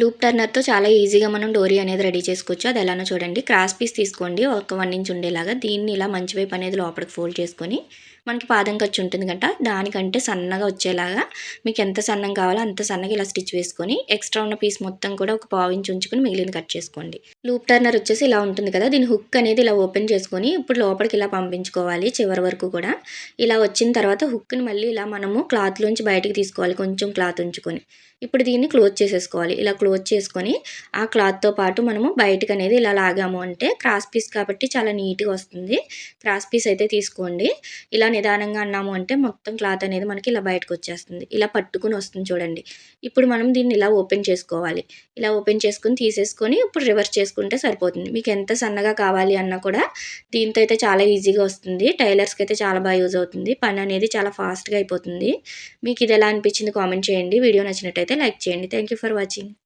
Loop టర్నర్తో చాలా ఈజీగా మనం డోరీ అనేది రెడీ చేసుకోవచ్చు. అది ఎలానో చూడండి. క్రాస్ పీస్ తీసుకోండి. ఒక వన్ ఇంచ్ ఉండేలాగా దీన్ని ఇలా మంచి వైపు అనేది లోపలికి ఫోల్డ్ చేసుకొని మనకి పాదం ఖర్చు ఉంటుంది గంట. దానికంటే సన్నగా వచ్చేలాగా మీకు ఎంత సన్నం కావాలో అంత సన్నగా ఇలా స్టిచ్ వేసుకొని ఎక్స్ట్రా ఉన్న పీస్ మొత్తం కూడా ఒక పావు ఇంచ్ ఉంచుకొని మిగిలిన కట్ చేసుకోండి. లూప్ టర్నర్ వచ్చేసి ఇలా ఉంటుంది కదా. దీని హుక్ అనేది ఇలా ఓపెన్ చేసుకొని ఇప్పుడు లోపలికి ఇలా పంపించుకోవాలి చివరి వరకు కూడా. ఇలా వచ్చిన తర్వాత హుక్ని మళ్ళీ ఇలా మనము క్లాత్లోంచి బయటకు తీసుకోవాలి కొంచెం క్లాత్ ఉంచుకొని. ఇప్పుడు దీన్ని క్లోజ్ చేసేసుకోవాలి. ఇలా క్లోజ్ చేసుకొని ఆ క్లాత్తో పాటు మనము బయటకు అనేది ఇలా లాగాము అంటే క్రాస్ పీస్ కాబట్టి చాలా నీట్గా వస్తుంది. క్రాస్ పీస్ అయితే తీసుకోండి. ఇలా నిదానంగా అన్నాము అంటే మొత్తం క్లాత్ అనేది మనకి ఇలా బయటకు వచ్చేస్తుంది. ఇలా పట్టుకుని వస్తుంది చూడండి. ఇప్పుడు మనం దీన్ని ఇలా ఓపెన్ చేసుకోవాలి. ఇలా ఓపెన్ చేసుకుని తీసేసుకొని ఇప్పుడు రివర్స్ చేసుకుంటే సరిపోతుంది. మీకు ఎంత సన్నగా కావాలి అన్నా కూడా దీంతో అయితే చాలా ఈజీగా వస్తుంది. టైలర్స్కి అయితే చాలా బాగా యూజ్ అవుతుంది. పని అనేది చాలా ఫాస్ట్గా అయిపోతుంది. మీకు ఇది ఎలా అనిపించింది కామెంట్ చేయండి. వీడియో నచ్చినట్టయితే లైక్ చేయండి. Thank for watching